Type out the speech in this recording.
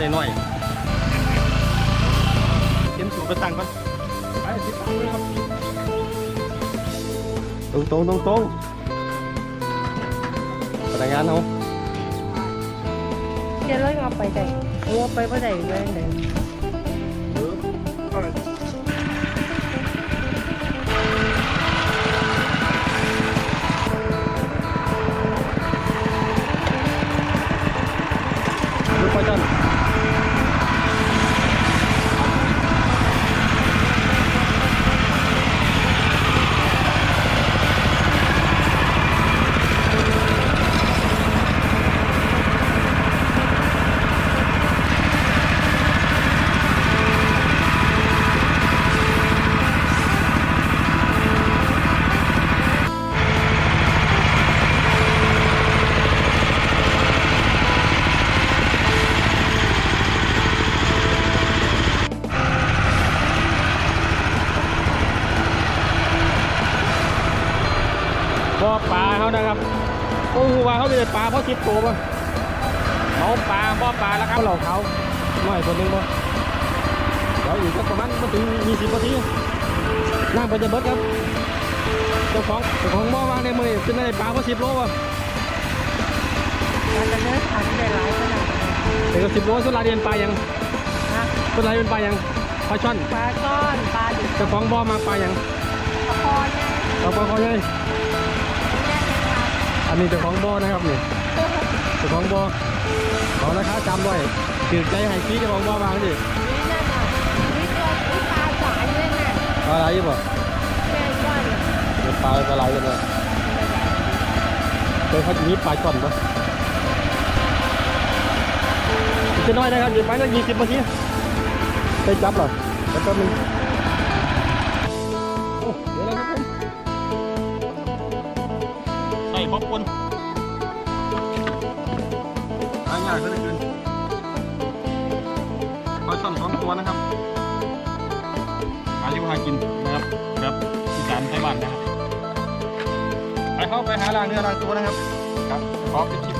น้อยเข็นสูบไปตั้งก่อนไปติดตั้งเลยครับตรงตรงตรงตรงพนักงานเขาเดี๋ยวเราเอาไปได้เอาไปบ่ได้เลยเลย บ่อปลาเขานะครับโอ้โหว่าเขาเลยปลาเพราะคิดโตป่ะเขาปลาบ่อปลาแล้วครับเราเขาหน่อยคนหนึงบ่เดี๋ยวอีกสักประมาณไม่ถึงยี่สิบนาทีนั่งไปจะเบิดครับเจ้าของเจ้าของบ่อวางในมือขึ้นได้ปลาเพราะสิบโลป่ะมันจะเนื้อขาดได้หลายขนาดเดี๋ยวสิบโลสุดลายเรียนปลายังนะสุดลายเป็นปลายังปลาช่อนปลาก้อนปลาดุกเจ้าของบ่อมาปลายังตะพอนเนี่ยเอาปลาเขาเลย อันนี้เจ้าของบ่อนะครับนี่เจ้าของบ่อขอราคาจำด้วยถือใจให้พี่เจ้าของบ่อวางดินี่นั่นน่ะนี่ตัวนี่ปลาสายเลยน่ะปลาอะไรอยู่บ่แม่ก้อนเนี่ยเดี๋ยวปลาปลาไหลกันเลยเคยเขาจะมีปลาช่อนปะอีกจะน้อยนะครับอยู่ไปละยี่สิบนาทีไปจับเหรอแล้วก็มึ คอร์นหายากซะเหลือเกินปลาช่อนสองตัวนะครับหาอยู่หากินนะครับครับอีสารไทยบ้านนะครับ ไปเข้าไปหาล่างเนื้อล่างตัวนะครับ ครับขอเป็นคลิป